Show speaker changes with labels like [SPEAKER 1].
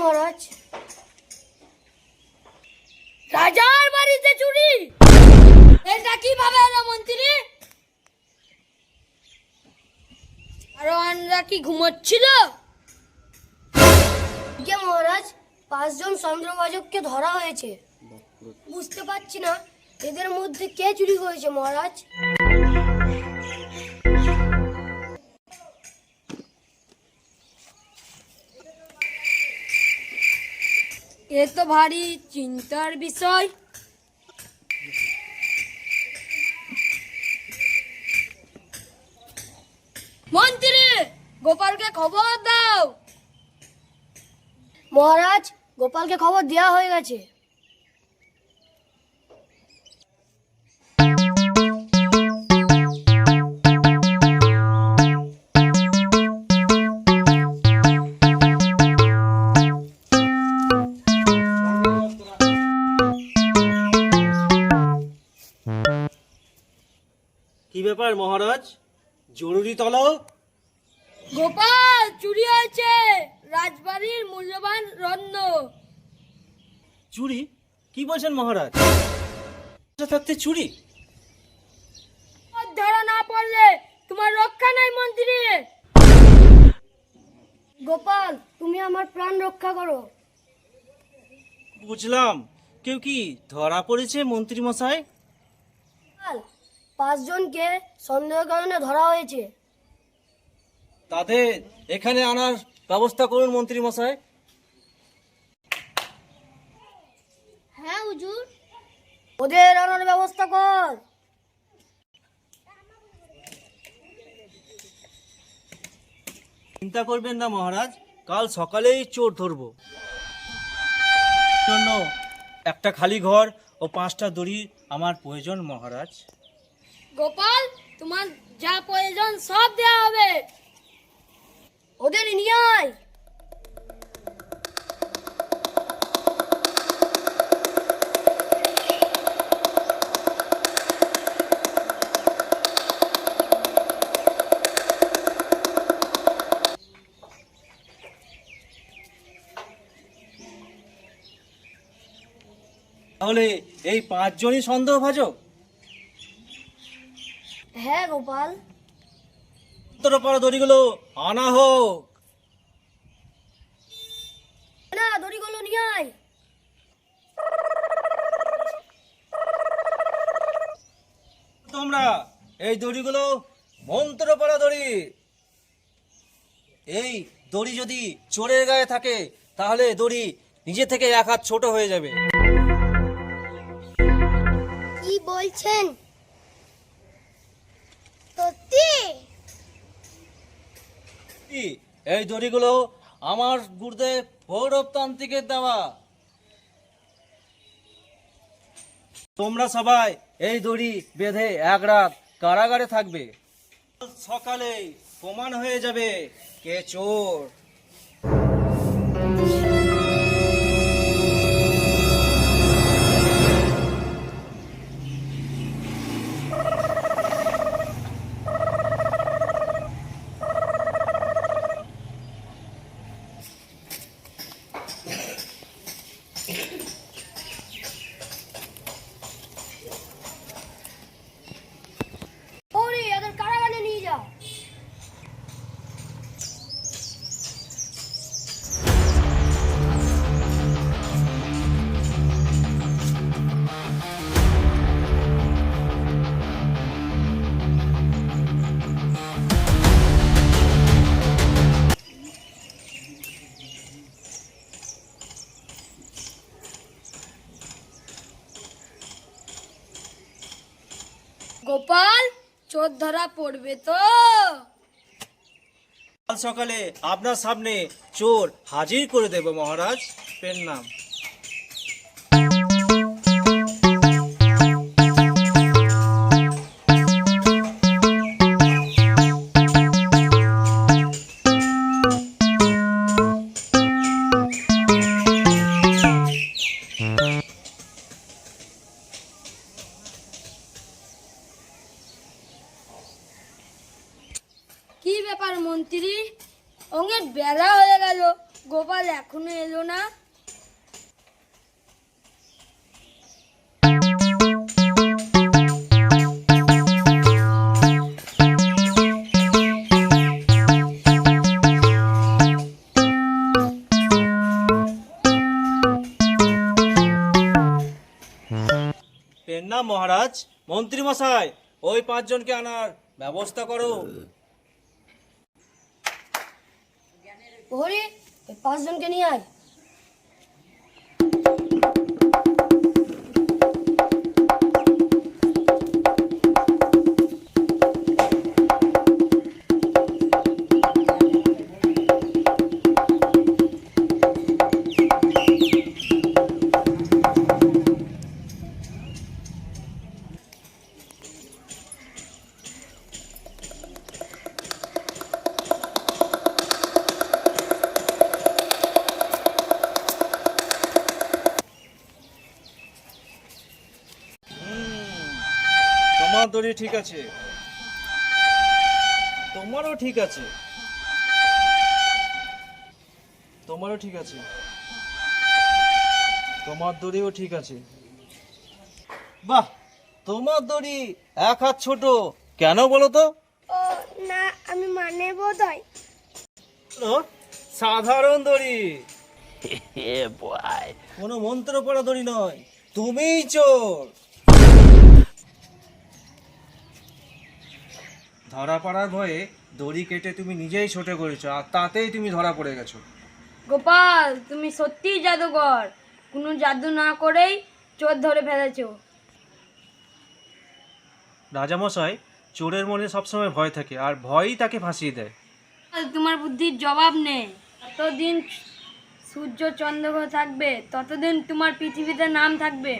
[SPEAKER 1] মহারাজ। রাজার বাড়িতে চুরি? এটা কীভাবে এলো মন্ত্রী? আর কি ঘুমোচ্ছিল? মহারাজ, পাঁচজন চন্দ্রবাজককে ধরা হয়েছে। বুঝতে পারছি না, এদের মধ্যে কে চুরি করেছে মহারাজ? এ তো ভারী চিন্তার বিষয়। মন্ত্রী, গোপালকে খবর দাও। মহারাজ, গোপালকে খবর দেওয়া হয়ে গেছে।
[SPEAKER 2] মহারাজ জরুরি তলব।
[SPEAKER 1] গোপাল চুরি হয়েছে। রাজবাড়ির মূল্যবান রত্ন।
[SPEAKER 2] চুরি? কি বলছেন মহারাজ? থাকতে চুরি?
[SPEAKER 1] ধরা না পড়লে তোমার রক্ষা নাই মন্ত্রী গোপাল তুমি আমার প্রাণ রক্ষা করো।
[SPEAKER 2] বুঝলাম। কেউ কি ধরা পড়েছে মন্ত্রী মশাই?
[SPEAKER 1] পাঁচজনকে সন্দেহের কারণে ধরা হয়েছে।
[SPEAKER 2] তাদের এখানে আনার ব্যবস্থা করুন মন্ত্রী মশাই।
[SPEAKER 1] হ্যাঁ হুজুর। ওদের আনার ব্যবস্থা কর।
[SPEAKER 2] চিন্তা করবেন না মহারাজ কাল সকালেই চোর ধরবো। জন্য একটা খালি ঘর ও পাঁচটা দড়ি আমার প্রয়োজন মহারাজ।
[SPEAKER 1] গোপাল তোমার যা প্রয়োজন সব দেওয়া হবে। ওদের নিয়ে আয়।
[SPEAKER 2] তাহলে এই পাঁচজনই সন্দেহভাজক?
[SPEAKER 1] হ্যাঁ গোপাল।
[SPEAKER 2] তোর পাড়া দড়িগুলো আনা হোক।
[SPEAKER 1] না দড়িগুলো নিয়ে আয়।
[SPEAKER 2] তোমরা এই দড়িগুলো মন্ত্র পড়া দড়ি এই দড়ি যদি চোরের গায়ে থাকে তাহলে দড়ি নিজে থেকে এক হাত ছোট হয়ে যাবে।
[SPEAKER 1] কি বলছেন?
[SPEAKER 2] এই দড়িগুলো আমার গুরুদেব ভৈরবতান্ত্রিকের দেওয়া। তোমরা সবাই এই দড়ি বেঁধে এক রাত কারাগারে থাকবে। সকালে প্রমাণ হয়ে যাবে কে চোর।
[SPEAKER 1] গোপাল, চোর ধরা পড়বে তো।
[SPEAKER 2] কাল সকালে আপনার সামনে চোর হাজির করে দেব মহারাজ, পেন নাম।
[SPEAKER 1] কি বেড়া
[SPEAKER 3] হয়ে গেল। গোপাল এখনও এলো না
[SPEAKER 2] মহারাজ, মন্ত্রী মশাই, ওই পাঁচজনকে আনার ব্যবস্থা করো।
[SPEAKER 1] প্রহরী পাঁচজনকে নিয়ে আয়।
[SPEAKER 2] দড়ি ঠিক আছে। তোমারও ঠিক আছে। তোমারও ঠিক আছে। তোমার দড়িও ঠিক আছে। বাহ তোমার দড়ি এক হাত ছোট। কেন বলো তো?
[SPEAKER 1] ও না আমি মানে বোধ
[SPEAKER 2] সাধারণ দড়ি। কোনো মন্ত্র পড়া দড়ি নয়। তুমিই চোর। ধরা পড়ার ভয়ে দড়ি কেটে তুমি নিজেই ছোটে করেছ আর তাতেই তুমি ধরা পড়ে গেছো।
[SPEAKER 3] গোপাল তুমি সত্যিই জাদুকর। কোনো জাদু না করেই চোর ধরে ফেলেছো।
[SPEAKER 2] রাজামশাই চোরের মনে সবসময় ভয় থাকে আর ভয়ই তাকে ফাঁসিয়ে দেয়।
[SPEAKER 3] তোমার বুদ্ধির জবাব নেই। যতদিন সূর্য চন্দ্র থাকবে ততদিন তোমার পৃথিবীতে নাম থাকবে।